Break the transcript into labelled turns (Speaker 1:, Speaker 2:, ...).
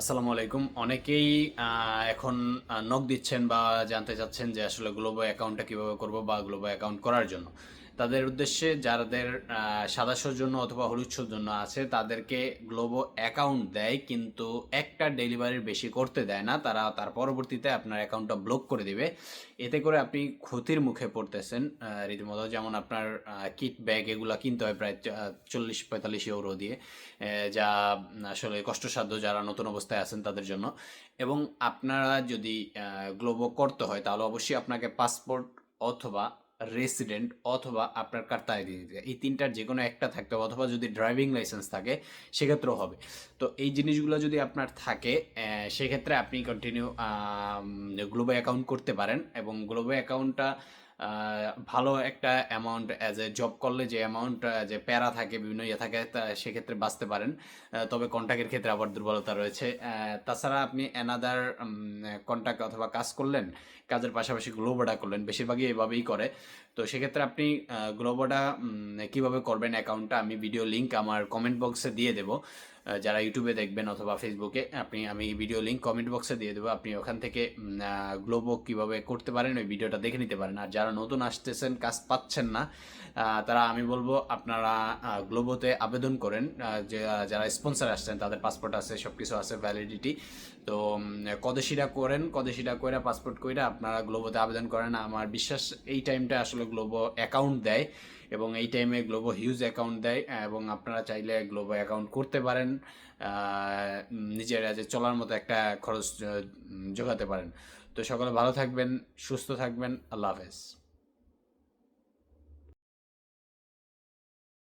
Speaker 1: আসসালামু আলাইকুম। অনেকেই এখন নক দিচ্ছেন বা জানতে চাচ্ছেন যে আসলে গ্লোবো অ্যাকাউন্টটা কীভাবে করব বা গ্লোবো অ্যাকাউন্ট করার জন্য। তাদের উদ্দেশ্যে যাদের আহ, সাদা সৌজন্য অথবা হলুদ সৌজন্য আছে তাদেরকে গ্লোবো অ্যাকাউন্ট দেয় কিন্তু একটা ডেলিভারির বেশি করতে দেয় না। তারা তার পরবর্তীতে আপনার অ্যাকাউন্টটা ব্লক করে দিবে। এতে করে আপনি ক্ষতির মুখে পড়তেছেন। রীতিমতো যেমন আপনার কিট ব্যাগ এগুলো কিনতে হয় প্রায় চল্লিশ পঁয়তাল্লিশ ইউরো দিয়ে যা আসলে কষ্টসাধ্য যারা নতুন অবস্থায় আছেন তাদের জন্য। এবং আপনারা যদি গ্লোবো করতে হয় তাহলে অবশ্যই আপনাকে পাসপোর্ট অথবা রেসিডেন্ট অথবা আপনার কার্তা হবে। এই তিনটার যে কোনো একটা থাকতে হবে অথবা যদি ড্রাইভিং লাইসেন্স থাকে, সেক্ষেত্রেও হবে তো এই জিনিসগুলো যদি আপনার থাকে সেক্ষেত্রে আপনি কন্টিনিউ গ্লোবাল অ্যাকাউন্ট করতে পারেন এবং গ্লোবাল অ্যাকাউন্টটা ভালো একটা অ্যামাউন্ট অ্যাজ এ জব করলে যে অ্যামাউন্ট যে প্যারা থাকে, বিভিন্ন ইয়ে থাকে সেক্ষেত্রে বাঁচতে পারেন। তবে কন্ট্যাক্টের ক্ষেত্রে আবার দুর্বলতা রয়েছে। তাছাড়া আপনি অ্যানাদার কন্ট্যাক্ট অথবা কাজ করলেন, কাজের পাশাপাশি গ্লোবোটা করলেন, বেশিরভাগই এভাবেই করে। তো সেক্ষেত্রে আপনি গ্লোবোটা কীভাবে করবেন অ্যাকাউন্টটা আমি ভিডিও লিঙ্ক আমার কমেন্ট বক্সে দিয়ে দেবো। যারা ইউটিউবে দেখবেন অথবা ফেসবুকে, আপনি, আমি ভিডিও লিঙ্ক কমেন্ট বক্সে দিয়ে দেবো। আপনি ওখান থেকে গ্লোবো কীভাবে করতে পারেন, ওই ভিডিওটা দেখে নিতে পারেন। আর যারা নতুন আসতেছেন, কাজ পাচ্ছেন না তারা আমি বলব আপনারা গ্লোবোতে আবেদন করেন। যে যারা স্পন্সর আসছেন, তাদের পাসপোর্ট আছে সব কিছু আছে ভ্যালিডিটি তো কদেশিরা করেন কদেশিরা কইরা পাসপোর্ট কইরা আপনারা গ্লোবোতে আবেদন করেন। আমার বিশ্বাস, এই টাইমটা আসলে গ্লোবো অ্যাকাউন্ট দেয়। এবং এই টাইমে গ্লোবো হিউজ অ্যাকাউন্ট দেয় এবং আপনারা চাইলে গ্লোবো অ্যাকাউন্ট করতে পারেন নিজের যে চলার মতো একটা খরচ জোগাতে পারেন। তো সকলে ভালো থাকবেন, সুস্থ থাকবেন, আল্লাহ হাফেজ।